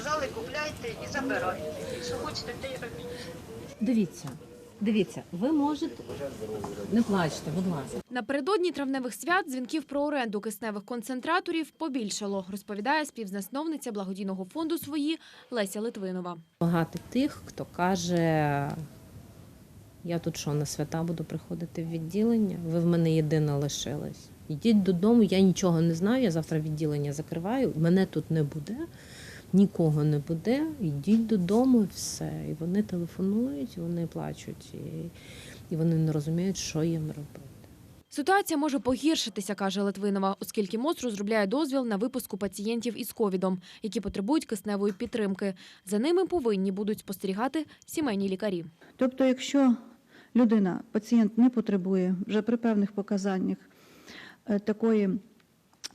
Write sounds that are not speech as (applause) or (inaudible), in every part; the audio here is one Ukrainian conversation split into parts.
сказали, купляйте і забирайте. Що хочете, те й робіть. Дивіться, дивіться, ви можете не плачте, будь ласка. Напередодні травневих свят дзвінків про оренду кисневих концентраторів побільшало, розповідає співзасновниця благодійного фонду свої Леся Литвинова. Багато тих, хто каже, я тут що, на свята буду приходити в відділення, ви в мене єдина лишилась. Йдіть додому, я нічого не знаю, я завтра відділення закриваю, мене тут не буде, нікого не буде. Йдіть додому і все. І вони телефонують, і вони плачуть, і, і вони не розуміють, що їм робити. Ситуація може погіршитися, каже Литвинова, оскільки МОЗ розробляє дозвіл на випуску пацієнтів із ковідом, які потребують кисневої підтримки. За ними повинні будуть спостерігати сімейні лікарі. Тобто, якщо людина, пацієнт не потребує вже при певних показаннях е, такої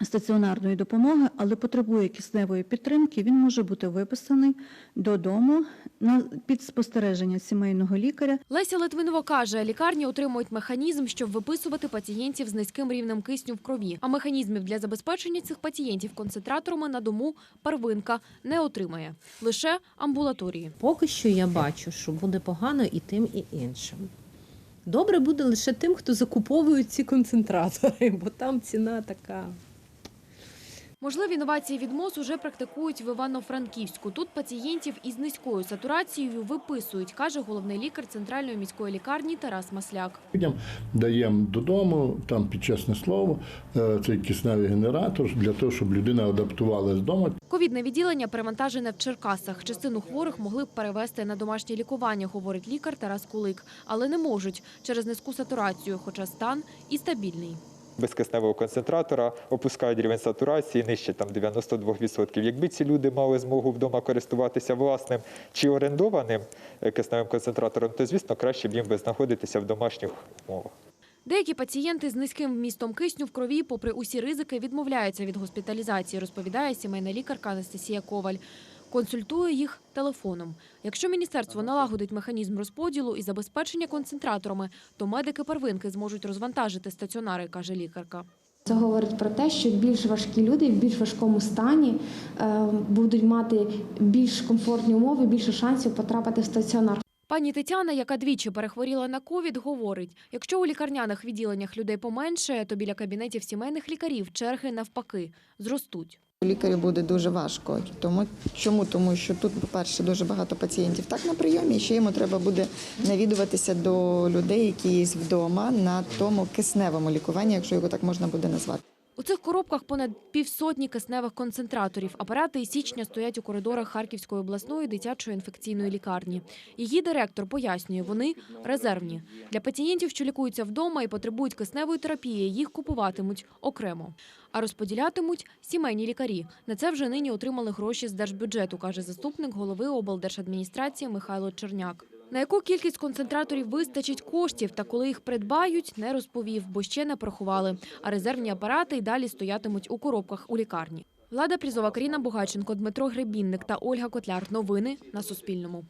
стаціонарної допомоги, але потребує кисневої підтримки, він може бути виписаний додому на під спостереження сімейного лікаря Леся Литвинова каже, лікарні отримують механізм, щоб виписувати пацієнтів з низьким рівнем кисню в крові. А механізмів для забезпечення цих пацієнтів концентраторами на дому первинка не отримає лише амбулаторії. Поки що я бачу, що буде погано і тим, і іншим. Добре буде лише тим, хто закуповує ці концентратори, (laughs) бо там ціна така. Можливі інновації від МОЗ уже практикують в Івано-Франківську. Тут пацієнтів із низькою сатурацією виписують, каже головний лікар центральної міської лікарні Тарас Масляк. Людям даємо додому, там під чесне слово, е, цей кисневий генератор для того, щоб людина адаптувалась вдома. Ковідне відділення перевантажене в Черкасах. Частину хворих могли б перевести на домашнє лікування, говорить лікар Тарас Кулик. Але не можуть через низьку сатурацію, хоча стан і стабільний. Без кисневого концентратора опускають рівень сатурації нижче там 92%. Якби ці люди мали змогу вдома користуватися власним чи орендованим е, кисневим концентратором, то звісно краще б їм би знаходитися в домашніх умовах. Деякі пацієнти з низьким вмістом кисню в крові, попри усі ризики, відмовляються від госпіталізації, розповідає сімейна лікарка Анастасія Коваль. Консультує їх телефоном. Якщо міністерство налагодить механізм розподілу і забезпечення концентраторами, то медики первинки зможуть розвантажити стаціонари, каже лікарка. Це говорить про те, що більш важкі люди в більш важкому стані е, будуть мати більш комфортні умови, більше шансів потрапити в стаціонар. Пані Тетяна, яка двічі перехворіла на ковід, говорить: якщо у лікарняних відділеннях людей поменше, то біля кабінетів сімейних лікарів черги навпаки зростуть. Лікарю буде дуже важко. Тому чому? Тому що тут, по-перше, дуже багато пацієнтів так на прийомі, ще йому треба буде навідуватися до людей, які є вдома на тому кисневому лікуванні, якщо його так можна буде назвати. У цих коробках понад півсотні кисневих концентраторів. Апарати із січня стоять у коридорах Харківської обласної дитячої інфекційної лікарні. Її директор пояснює, вони резервні. Для пацієнтів, що лікуються вдома і потребують кисневої терапії, їх купуватимуть окремо. А розподілятимуть сімейні лікарі. На це вже нині отримали гроші з держбюджету, каже заступник голови облдержадміністрації Михайло Черняк. На яку кількість концентраторів вистачить коштів та коли їх придбають, не розповів, бо ще не порахували. А резервні апарати й далі стоятимуть у коробках у лікарні. Влада Прізова, Каріна Бугаченко, Дмитро Гребінник та Ольга Котляр. Новини на Суспільному.